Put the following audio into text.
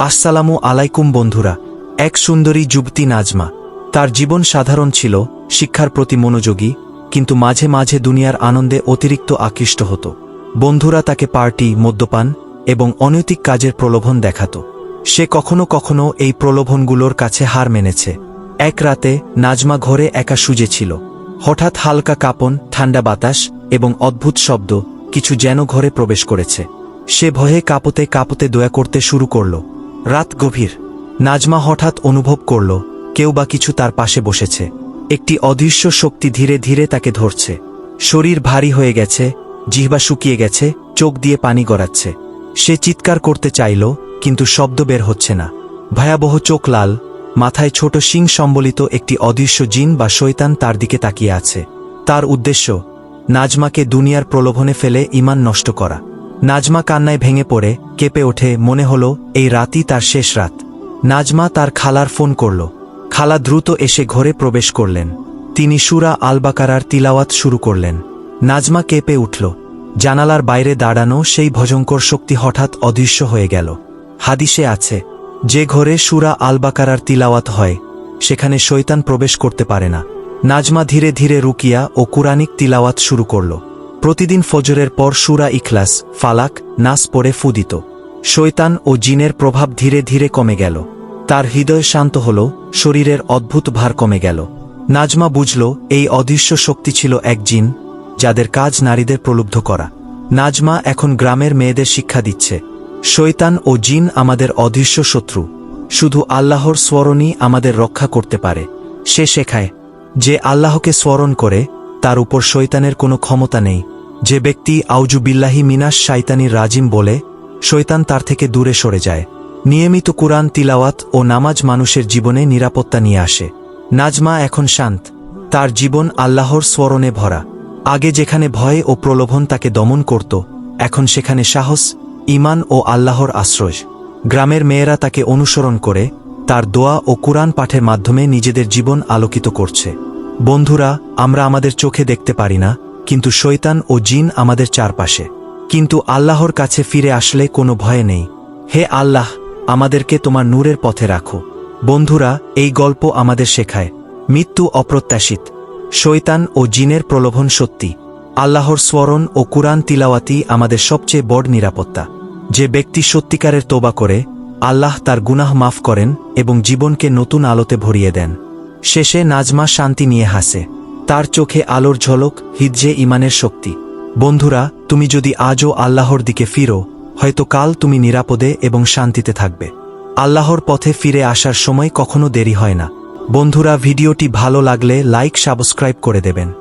আসসালামু আলাইকুম বন্ধুরা, এক সুন্দরী যুবতী নাজমা। তার জীবন সাধারণ ছিল, শিক্ষার প্রতি মনোযোগী, কিন্তু মাঝে মাঝে দুনিয়ার আনন্দে অতিরিক্ত আকৃষ্ট হতো। বন্ধুরা তাকে পার্টি, মদ্যপান এবং অনৈতিক কাজের প্রলোভন দেখাত। সে কখনো কখনো এই প্রলোভনগুলোর কাছে হার মেনেছে। এক রাতে নাজমা ঘরে একা সুজেছিল হঠাৎ হালকা কাঁপন, ঠান্ডা বাতাস এবং অদ্ভুত শব্দ কিছু যেন ঘরে প্রবেশ করেছে। সে ভয়ে কাঁপতে কাঁপতে দয়া করতে শুরু করল। রাত গভীর। নাজমা হঠাৎ অনুভব করল, কেউ বা কিছু তার পাশে বসেছে। একটি অদৃশ্য শক্তি ধীরে ধীরে তাকে ধরছে। শরীর ভারী হয়ে গেছে, জিহ্বা শুকিয়ে গেছে, চোখ দিয়ে পানি গড়াচ্ছে। সে চিৎকার করতে চাইল, কিন্তু শব্দ বের হচ্ছে না। ভয়াবহ চোখ লাল, মাথায় ছোট শিং সম্বলিত একটি অদৃশ্য জিন বা শৈতান তার দিকে তাকিয়ে আছে। তার উদ্দেশ্য, নাজমাকে দুনিয়ার প্রলোভনে ফেলে ইমান নষ্ট করা। নাজমা কান্নায় ভেঙে পড়ে, কেঁপে ওঠে, মনে হল, এই রাতই তার শেষ রাত। নাজমা তার খালার ফোন করল। খালা দ্রুত এসে ঘরে প্রবেশ করলেন। তিনি সুরা আলবাকারার তিলাওয়াত শুরু করলেন। নাজমা কেঁপে উঠল। জানালার বাইরে দাঁড়ানো সেই ভজঙ্কর শক্তি হঠাৎ অদৃশ্য হয়ে গেল। হাদিসে আছে, যে ঘরে সুরা আলবাকারার তিলাওয়াত হয়, সেখানে শৈতান প্রবেশ করতে পারে না। নাজমা ধীরে ধীরে রুকিয়া ও কুরানিক তিলাওয়াত শুরু করল। প্রতিদিন ফজরের পর সুরা ইখলাস, ফালাক, নাস পড়ে ফুদিত। শৈতান ও জিনের প্রভাব ধীরে ধীরে কমে গেল। তার হৃদয় শান্ত হল, শরীরের অদ্ভুত ভার কমে গেল। নাজমা বুঝল, এই অদৃশ্য শক্তি ছিল এক জিন, যাদের কাজ নারীদের প্রলুব্ধ করা। নাজমা এখন গ্রামের মেয়েদের শিক্ষা দিচ্ছে। শৈতান ও জিন আমাদের অদৃশ্য শত্রু। শুধু আল্লাহর স্মরণই আমাদের রক্ষা করতে পারে। সে শেখায়, যে আল্লাহকে স্মরণ করে, তার উপর শৈতানের কোনো ক্ষমতা নেই। যে ব্যক্তি আউজু বিল্লাহি মিনাস শাইতানির রাজিম বলে শৈতান তার থেকে দূরে সরে যায়। নিয়মিত কুরআন, তিলাওয়াত ও নামাজ মানুষের জীবনে নিরাপত্তা নিয়ে আসে। নাজমা এখন শান্ত। তার জীবন আল্লাহর স্মরণে ভরা। আগে যেখানে ভয় ও প্রলোভন তাকে দমন করত, এখন সেখানে সাহস ইমান ও আল্লাহর আশ্রয়। গ্রামের মেয়েরা তাকে অনুসরণ করে, তার দোয়া ও কুরআন পাঠের মাধ্যমে নিজেদের জীবন আলোকিত করছে। বন্ধুরা, আমরা আমাদের চোখে দেখতে পারি না কিন্তু শৈতান ও জিন আমাদের চারপাশে। কিন্তু আল্লাহর কাছে ফিরে আসলে কোনো ভয় নেই। হে আল্লাহ, আমাদেরকে তোমার নূরের পথে রাখো। বন্ধুরা, এই গল্প আমাদের শেখায়, মৃত্যু অপ্রত্যাশিত শৈতান ও জিনের প্রলোভন সত্যি। আল্লাহর স্মরণ ও কুরআন তিলাওয়াতি আমাদের সবচেয়ে বড় নিরাপত্তা। যে ব্যক্তি সত্যিকারের তোবা করে, আল্লাহ তার গুনাহ মাফ করেন এবং জীবনকে নতুন আলোতে ভরিয়ে দেন। শেষে নাজমা শান্তি নিয়ে হাসে। তার চোখে আলোর ঝলক, হিজ্জে ইমানের শক্তি। বন্ধুরা, তুমি যদি আজও আল্লাহর দিকে ফিরো, হয়তো কাল তুমি নিরাপদে এবং শান্তিতে থাকবে। আল্লাহর পথে ফিরে আসার সময় কখনো দেরি হয় না। বন্ধুরা, ভিডিওটি ভালো লাগলে লাইক, সাবস্ক্রাইব করে দেবেন।